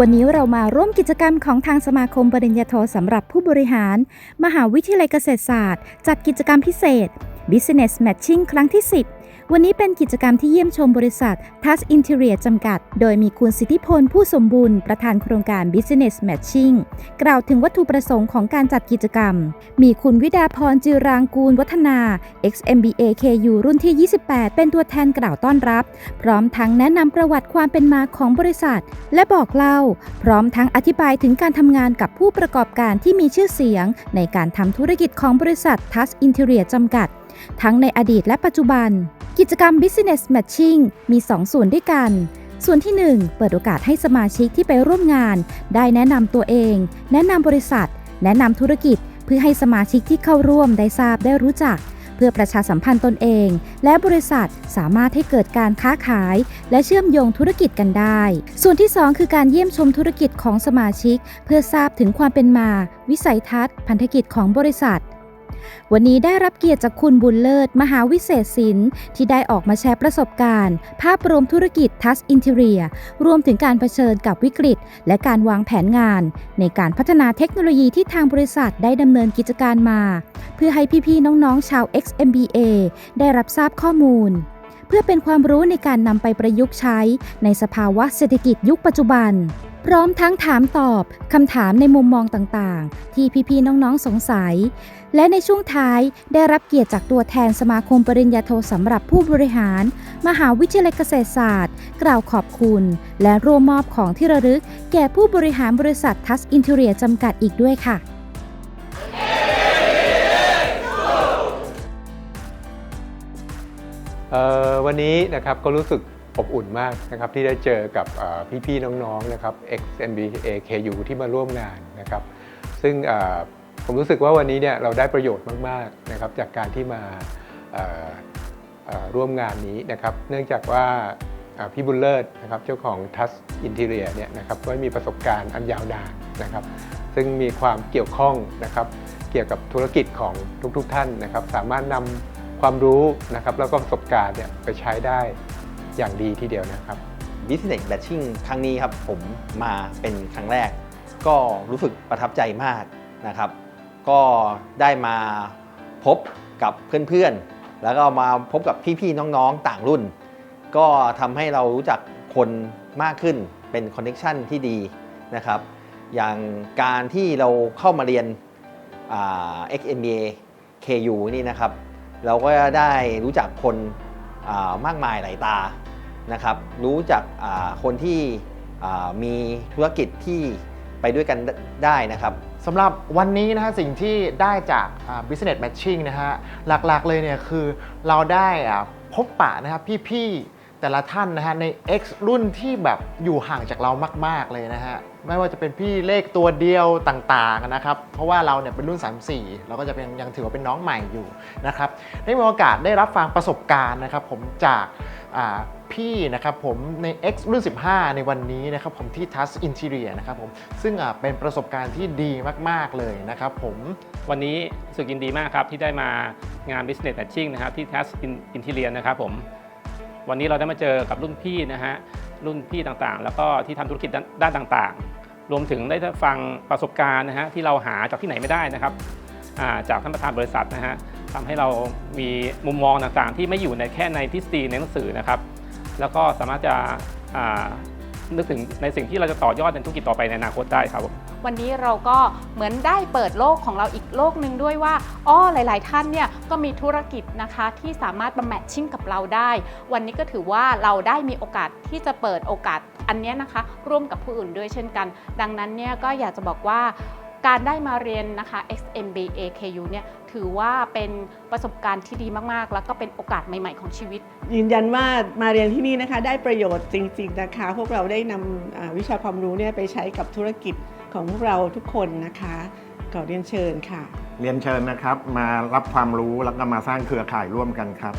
วันนี้เรามาร่วมกิจกรรมของทางสมาคมปริญญาโทสำหรับผู้บริหาร มหาวิทยาลัยเกษตรศาสตร์ จัดกิจกรรมพิเศษ Business Matching ครั้งที่ 10 วันนี้เป็นกิจกรรมที่เยี่ยมชมบริษัท Touch Interior จำกัด โดยมีคุณสิทธิพลผู้สมบูรณ์ประธานโครงการ Business Matching กล่าวถึงวัตถุประสงค์ของการจัดกิจกรรม มีคุณวิดาพรจิรางกูลวัฒนา XMBA KU รุ่นที่ 28 เป็นตัวแทนกล่าวต้อนรับ พร้อมทั้งแนะนำประวัติความเป็นมาของบริษัท และบอกเล่า พร้อมทั้งอธิบายถึงการทำงานกับผู้ประกอบการที่มีชื่อเสียง ในการทำธุรกิจของบริษัท Touch Interior จำกัด ทั้งในอดีตและปัจจุบัน กิจกรรม Business Matching มี 2 ส่วนด้วยกัน ส่วนที่ 1 เปิดโอกาสให้สมาชิกที่ไปร่วมงาน ได้แนะนำตัวเอง แนะนำบริษัท แนะนำธุรกิจ เพื่อให้สมาชิกที่เข้าร่วมได้ทราบได้รู้จัก เพื่อประชาสัมพันธ์ตนเอง และบริษัทสามารถให้เกิดการค้าขาย และเชื่อมโยงธุรกิจกันได้ ส่วนที่ 2 คือการเยี่ยมชมธุรกิจของสมาชิก เพื่อทราบถึงความเป็นมา วิสัยทัศน์ พันธกิจของบริษัท วันนี้ได้รับเกียรติจากคุณบุญเลิศ มหาวิเศษศิลป์ที่ได้ออกมาแชร์ประสบการณ์ ภาพรวมธุรกิจทัสอินเทเรีย รวมถึงการเผชิญกับวิกฤต และการวางแผนงาน ในการพัฒนาเทคโนโลยีที่ทางบริษัทได้ดำเนินกิจการมา เพื่อให้พี่ๆน้องๆชาว XMBA ได้รับทราบข้อมูลเพื่อเป็นความรู้ในการนำไปประยุกต์ใช้ในสภาวะเศรษฐกิจยุคปัจจุบัน พร้อมทั้งถามตอบคำถามในมุมมองต่างๆ ที่พี่ๆน้องๆสงสัย และในช่วงท้ายได้รับเกียรติจากตัวแทนสมาคมปริญญาโทสำหรับผู้บริหาร มหาวิทยาลัยเกษตรศาสตร์ กล่าวขอบคุณ และร่วมมอบของที่ระลึก แก่ผู้บริหารบริษัททัสอินเทเรียจำกัดอีกด้วยค่ะเออวันนี้นะครับก็รู้สึก อบอุ่นมากนะครับที่ได้เจอกับพี่ๆน้องๆนะครับ XMBA KU ที่มาร่วมงานนะครับ ซึ่งผมรู้สึกว่าวันนี้เนี่ยเราได้ประโยชน์มากๆนะครับจากการที่มาร่วมงานนี้นะครับ เนื่องจากว่าพี่บุญเลิศนะครับเจ้าของ Touch Interior เนี่ยนะครับก็มีประสบการณ์อันยาวนานนะครับ ซึ่งมีความเกี่ยวข้องนะครับ เกี่ยวกับธุรกิจของทุกๆท่านนะครับ สามารถนำความรู้นะครับแล้วก็ประสบการณ์เนี่ยไปใช้ได้ อย่างดีทีเดียวนะครับ Business Matching ครั้งนี้ครับผมมาเป็นครั้งแรก ก็รู้สึกประทับใจมากนะครับ ก็ได้มาพบกับเพื่อนๆ แล้วก็มาพบกับพี่ๆ น้องๆ ต่างรุ่น ก็ทำให้เรารู้จักคนมากขึ้นเป็นคอนเน t ชันที่ดีนะครับ อย่างการที่เราเข้ามาเรียนอ่า XMBA KU นี่นะครับ เราก็ได้รู้จักคน มากมายหลายตานะครับรู้จักคนที่มีธุรกิจที่ไปด้วยกันได้นะครับสำหรับวันนี้นะฮะสิ่งที่ได้จาก business matching นะฮะหลักๆเลยเนี่ยคือเราได้พบปะนะครับพี่ๆ แต่ละท่านนะฮะใน X รุ่นที่แบบอยู่ห่างจากเรามาก ๆ เลยนะฮะ ไม่ว่าจะเป็นพี่เลขตัวเดียวต่างๆนะครับ เพราะว่าเราเนี่ยเป็นรุ่น 34 เราก็จะเป็นยังถือว่าเป็นน้องใหม่อยู่นะครับ ได้มีโอกาสได้รับฟังประสบการณ์นะครับ ผมจากพี่นะครับผมใน X รุ่น 15 ในวันนี้นะครับผมที่ Touch Interior นะครับผมซึ่งเป็นประสบการณ์ที่ดีมาก ๆ เลยนะครับผมวันนี้สึกยินดีมากครับที่ได้มางาน Business Matching นะครับที่ Task Interior นะครับผม วันนี้เราได้มาเจอกับรุ่นพี่นะฮะรุ่นพี่ต่างๆ แล้วก็ที่ทำธุรกิจด้านต่างๆ รวมถึงได้ฟังประสบการณ์นะฮะที่เราหาจากที่ไหนไม่ได้นะครับจากท่านประธานบริษัทนะฮะทำให้เรามีมุมมองต่างๆ ที่ไม่อยู่ในแค่ในทฤษฎีในหนังสือนะครับ แล้วก็สามารถจะ นึกถึงในสิ่งที่เราจะต่อยอดในธุรกิจต่อไปในอนาคตได้ครับผมวันนี้เราก็เหมือนได้เปิดโลกของเราอีกโลกหนึ่งด้วยว่าอ้อหลาย ๆ ท่านเนี่ยก็มีธุรกิจนะคะที่สามารถมาแมทชิ่งกับเราได้ วันนี้ก็ถือว่าเราได้มีโอกาสที่จะเปิดโอกาสอันนี้นะคะ ร่วมกับผู้อื่นด้วยเช่นกัน ดังนั้นเนี่ยก็อยากจะบอกว่า การได้มาเรียนนะคะ XMBA KU เนี่ยถือว่าเป็นประสบการณ์ที่ดีมากๆ แล้วก็เป็นโอกาสใหม่ ๆ ของชีวิต ยืนยันว่ามาเรียนที่นี่นะคะได้ประโยชน์จริง ๆนะคะ พวกเราได้นำอ่าวิชาความรู้เนี่ยไปใช้กับธุรกิจของพวกเราทุกคนนะคะขอเรียนเชิญค่ะ เรียนเชิญนะครับ มารับความรู้แล้วก็มาสร้างเครือข่ายร่วมกันครับ